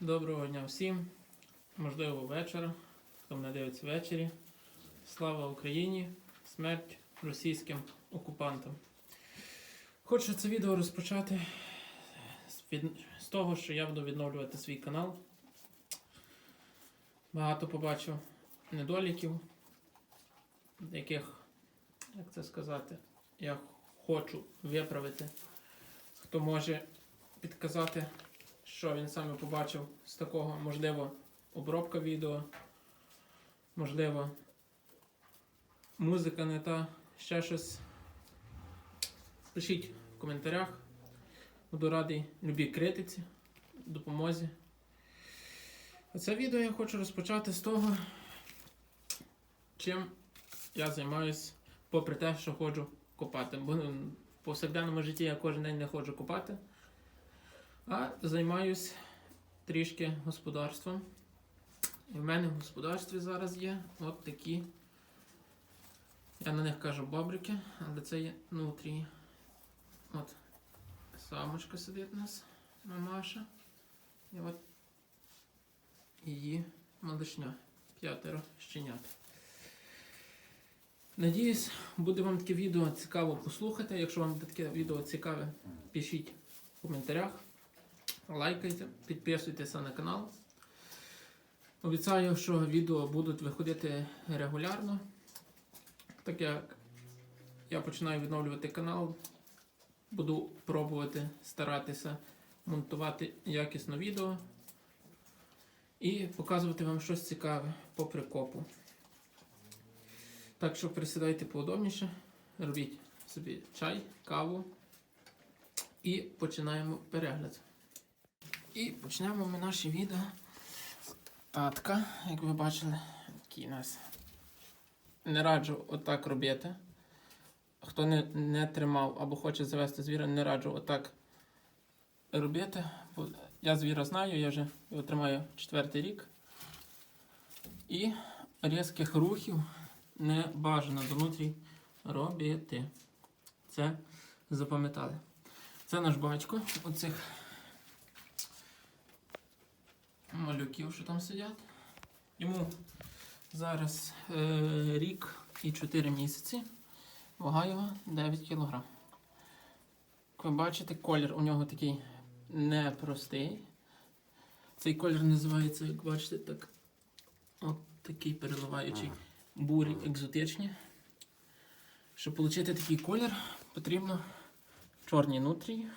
Доброго дня всім. Можливо, вечора. Хто мене дивиться ввечері. Слава Україні! Смерть російським окупантам. Хочу це відео розпочати з, того, що я буду відновлювати свій канал. Багато побачив недоліків, яких, як це сказати, я хочу виправити. Хто може підказати, що він саме побачив з такого, можливо, обробка відео, можливо, музика не та, ще щось. Пишіть в коментарях. Буду радий любій критиці, допомозі. А це відео я хочу розпочати з того, чим я займаюсь, попри те, що ходжу копати. Бо ну, в повсякденному житті я кожен день не ходжу копати. А займаюсь трішки господарством. І в мене в господарстві зараз є от такі. Я на них кажу бобрики, але це є нутрії. От самочка сидить у нас, мамаша. І от її малишня. П'ятеро щенят. Надіюсь, буде вам таке відео цікаво послухати. Якщо вам таке відео цікаве, пишіть в коментарях. Лайкайте, підписуйтеся на канал. Обіцяю, що відео будуть виходити регулярно. Так як я починаю відновлювати канал, буду пробувати старатися монтувати якісно відео і показувати вам щось цікаве по прикопу. Так що присідайте поудобніше, робіть собі чай, каву і починаємо перегляд. І почнемо ми наше відео з татка, як ви бачили, такий у нас. Не раджу отак робити. Хто не, не тримав або хоче завести звіра, не раджу отак робити. Бо я звіра знаю, я вже його тримаю четвертий рік. І різких рухів не бажано внутрі робити. Це запам'ятали. Це наш батько оцих малюків, що там сидять. Йому зараз е, рік і 4 місяці. Вага його 9 кг. Як ви бачите, колір у нього такий непростий. Цей колір називається, як бачите, так, от такий переливаючий бурі екзотичні. Щоб отримати такий колір, потрібно чорні нутрії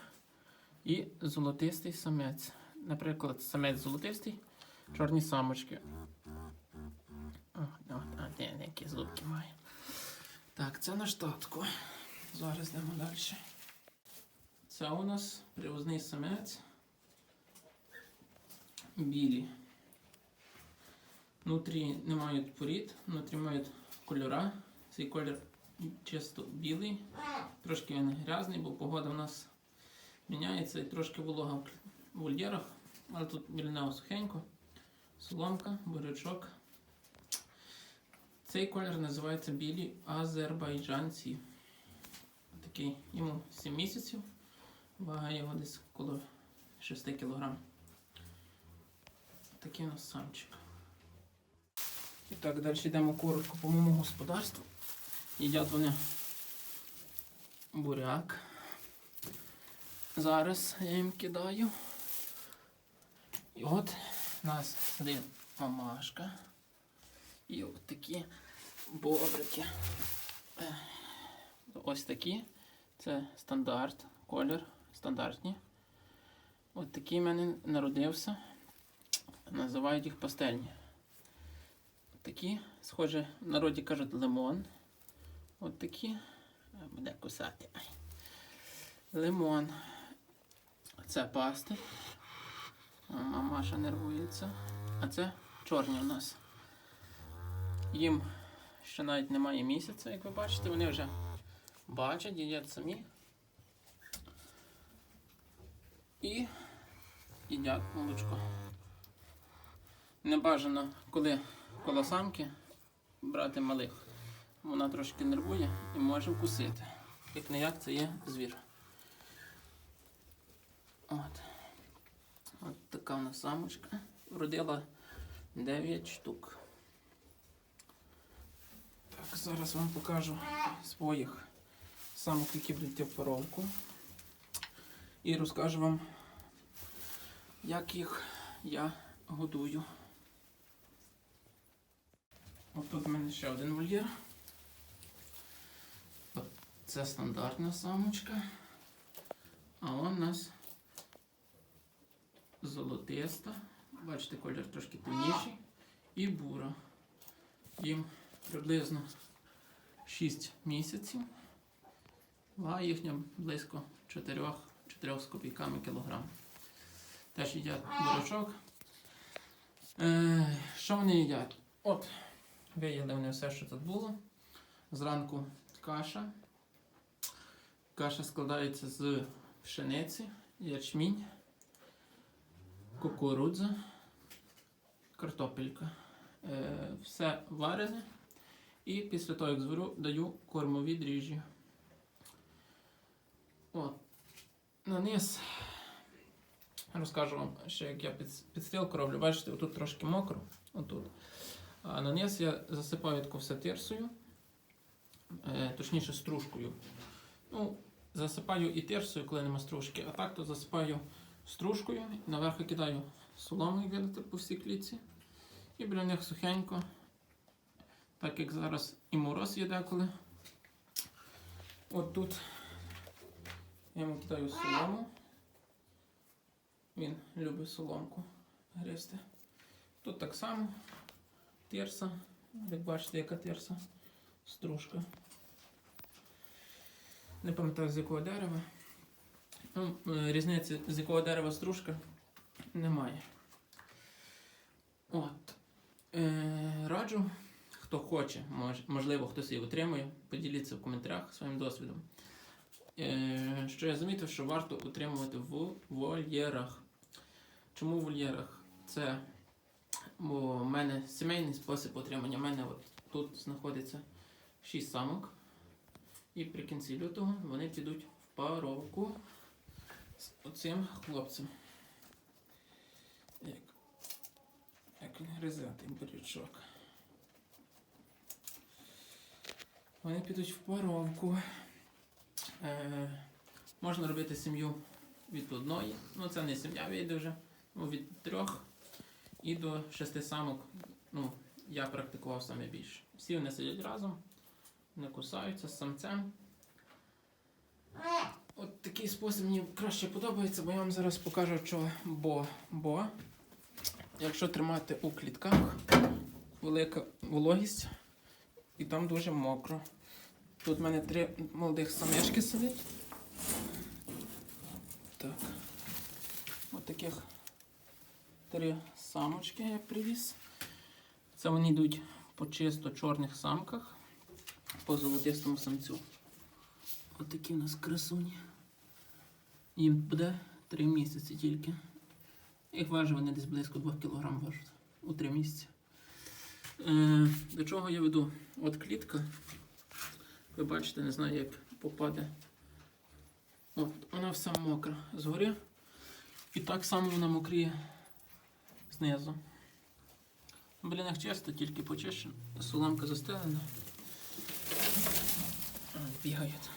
і золотистий самець. Наприклад, самець золотистий, чорні самочки. О, о, а, де, які зубки має. Так, це наш татко. Зараз йдемо далі. Це у нас привозний самець. Білі. Внутрі не мають порід, внутрі мають кольора. Цей колір чисто білий, трошки він грязний, бо погода в нас міняється і трошки волога в вольєрах, але тут біля сухенько, соломка, бурячок. Цей колір називається білі азербайджанці. Такий йому 7 місяців, вага його десь коло 6 кг. Такий у нас самчик. І так, далі йдемо коротко по моєму господарству. Їдять вони буряк. Зараз я їм кидаю. І от у нас сидить мамашка. І от такі бобрики. Е, Ось такі. Це стандарт, колір, стандартні. От такий в мене народився. Називають їх пастельні. Такі, схоже, в народі кажуть лимон. От такі. Е, Буде кусати. Лимон. Це пасти. Мамаша нервується. А це чорні у нас. Їм ще навіть немає місяця, як ви бачите, вони вже бачать, їдять самі. І їдять молочко. Не бажано, коли коло самки брати малих. Вона трошки нервує і може вкусити. Як не як це є звір. От. От така в нас самочка. Вродила 9 штук. Так, зараз вам покажу своїх самок, які будуть в поровку. І розкажу вам, як їх я годую. От тут в мене ще один вольєр. Це стандартна самочка. А он у нас золотиста. Бачите, колір трошки темніший. І бура. Їм приблизно 6 місяців. Вага їхня близько 4, 4 з копійками кілограм. Теж їдять бурячок. Е, що вони їдять? От, виїли вони все, що тут було. Зранку каша. Каша складається з пшениці, ячмінь, кукурудза, картопелька. Е, все варене. І після того, як зварю, даю кормові дріжджі. От. На низ розкажу вам ще, як я під, підстилку роблю. Бачите, отут трошки мокро. Отут. А на низ я засипаю таку все тирсою, е, точніше стружкою. Ну, засипаю і тирсою, коли нема стружки, а так то засипаю стружкою, наверху кидаю солому, як по всій клітці. І біля них сухенько, так як зараз і мороз є деколи. От тут я йому кидаю солому. Він любить соломку гризти. Тут так само тирса. Як бачите, яка тирса, стружка. Не пам'ятаю з якого дерева. Ну, е, різниці з якого дерева стружка немає. От. Е, раджу, хто хоче, мож, можливо, хтось її отримує, поділіться в коментарях своїм досвідом. Е, що я замітив, що варто утримувати в вольєрах. Чому в вольєрах? Це бо в мене сімейний спосіб отримання. У мене от тут знаходиться 6 самок. І при кінці лютого вони підуть в паровку з оцим хлопцем. Як, як він гризе той бурячок. Вони підуть в паровку. Е, можна робити сім'ю від одної. Ну це не сім'я вийде вже. Ну, від трьох і до шести самок. Ну, я практикував саме більше. Всі вони сидять разом, не кусаються з самцем. От такий спосіб мені краще подобається, бо я вам зараз покажу, що бо, бо якщо тримати у клітках, велика вологість і там дуже мокро. Тут в мене три молодих самечки сидять. Так. От таких три самочки я привіз. Це вони йдуть по чисто чорних самках, по золотистому самцю. Ось такі у нас красуні. Їм буде 3 місяці тільки. Їх важить вони десь близько 2 кг важать у 3 місяці. Е, до чого я веду? От клітка. Ви бачите, не знаю, як попаде. От, вона вся мокра згори. І так само вона мокріє знизу. Біля них чисто, тільки почищено. Соломка застелена. Бігають.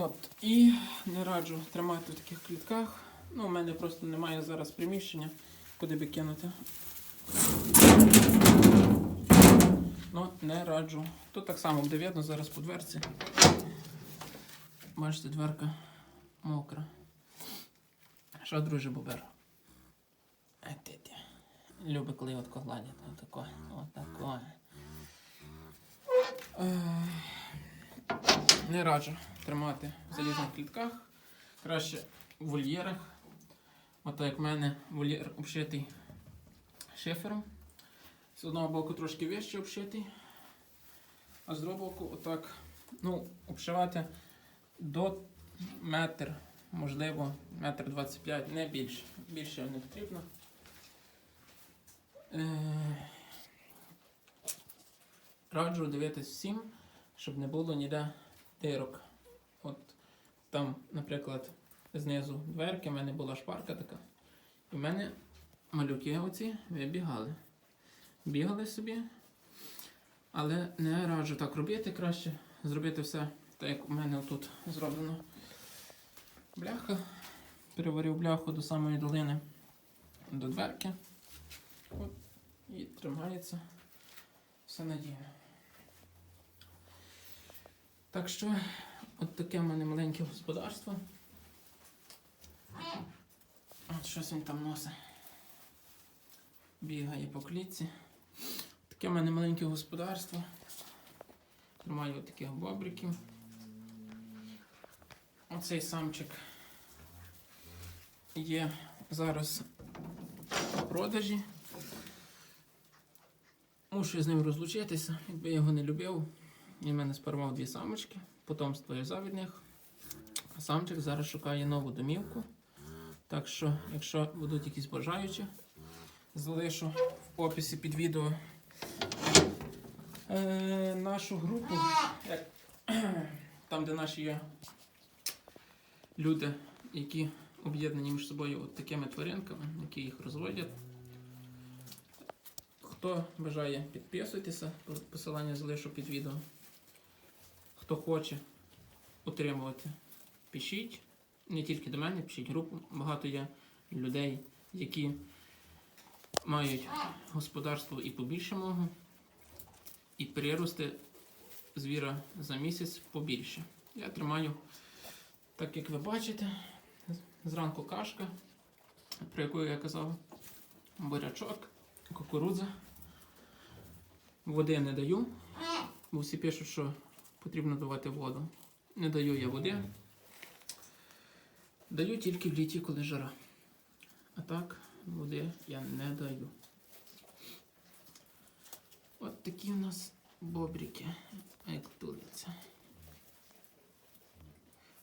От, і не раджу тримати в таких клітках. Ну, у мене просто немає зараз приміщення, куди би кинути. Ну, не раджу. Тут так само буде видно зараз по дверці. Бачите, дверка мокра. Що, друже бобер? Е. Любить, коли от гладять. Отако. Отако. Е, Не раджу тримати в залізних клітках. Краще в вольєрах. Ото як в мене вольєр обшитий шифером. З одного боку трошки вище обшитий, а з другого боку отак ну, обшивати до метр, можливо, метр 25, не більше. Більше не потрібно. Е, Раджу дивитись всім, щоб не було ніде дирок. Там, наприклад, знизу дверки, в мене була шпарка така. У мене малюки оці вибігали. Бігали собі. Але не раджу так робити, краще зробити все так, як у мене тут зроблено. Бляха. Переварив бляху до самої долини до дверки. От, і тримається все надійно. Так що, от таке в мене маленьке господарство. От щось він там носить. Бігає по клітці. Таке в мене маленьке господарство. Тримаю таких бобриків. Оцей самчик є зараз в продажі. Мушу з ним розлучитися, якби я його не любив. Він мене спарував дві самочки, потомство я взяв від них. А самчик зараз шукає нову домівку. Так що, якщо будуть якісь бажаючі, залишу в описі під відео е, нашу групу, там, де наші є люди, які об'єднані між собою от такими тваринками, які їх розводять. Хто бажає, підписуйтеся, посилання залишу під відео. Хто хоче отримувати, пишіть. Не тільки до мене, пишіть групу. Багато є людей, які мають господарство і побільше мого, і прирости звіра за місяць побільше. Я тримаю, так як ви бачите, зранку кашка, про яку я казав, бурячок, кукурудза. Води не даю, бо всі пишуть, що потрібно давати воду. Не даю я води. Даю тільки в літі, коли жара. А так, води я не даю. От такі у нас як туляться.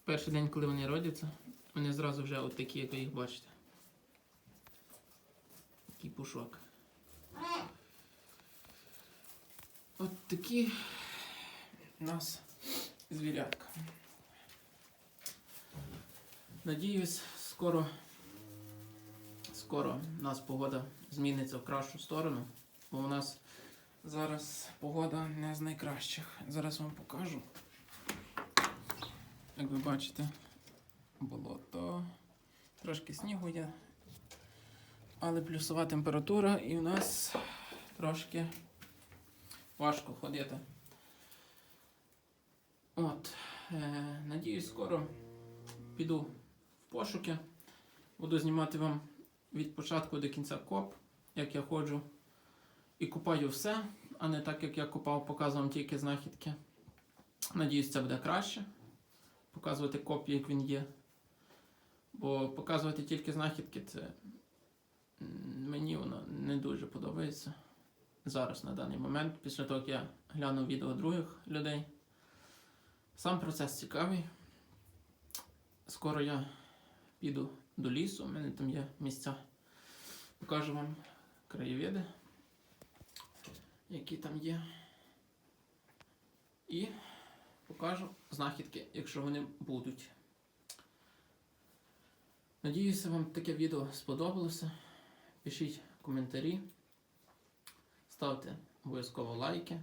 Перший день, коли вони родяться, вони зразу вже от такі, як ви їх бачите. Такий пушок. От такі у нас звірятка. Надіюсь, скоро, скоро у нас погода зміниться в кращу сторону, бо у нас зараз погода не з найкращих. Зараз вам покажу. Як ви бачите, болото, трошки снігу є, але плюсова температура і у нас трошки важко ходити. От, е, надіюсь, скоро піду в пошуки. Буду знімати вам від початку до кінця коп, як я ходжу і купаю все, а не так, як я купав, показував тільки знахідки. Надіюсь, це буде краще. Показувати коп, як він є. Бо показувати тільки знахідки, це мені воно не дуже подобається зараз на даний момент, після того, як я глянув відео других людей. Сам процес цікавий. Скоро я піду до лісу, у мене там є місця. Покажу вам краєвиди, які там є. І покажу знахідки, якщо вони будуть. Надіюся, вам таке відео сподобалося. Пишіть коментарі, ставте обов'язково лайки.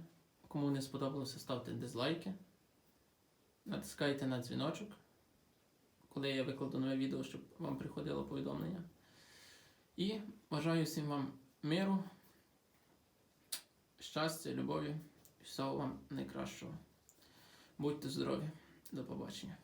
Кому не сподобалося, ставте дизлайки. Натискайте на дзвіночок, коли я викладу нове відео, щоб вам приходило повідомлення. І бажаю всім вам миру, щастя, любові і всього вам найкращого. Будьте здорові. До побачення.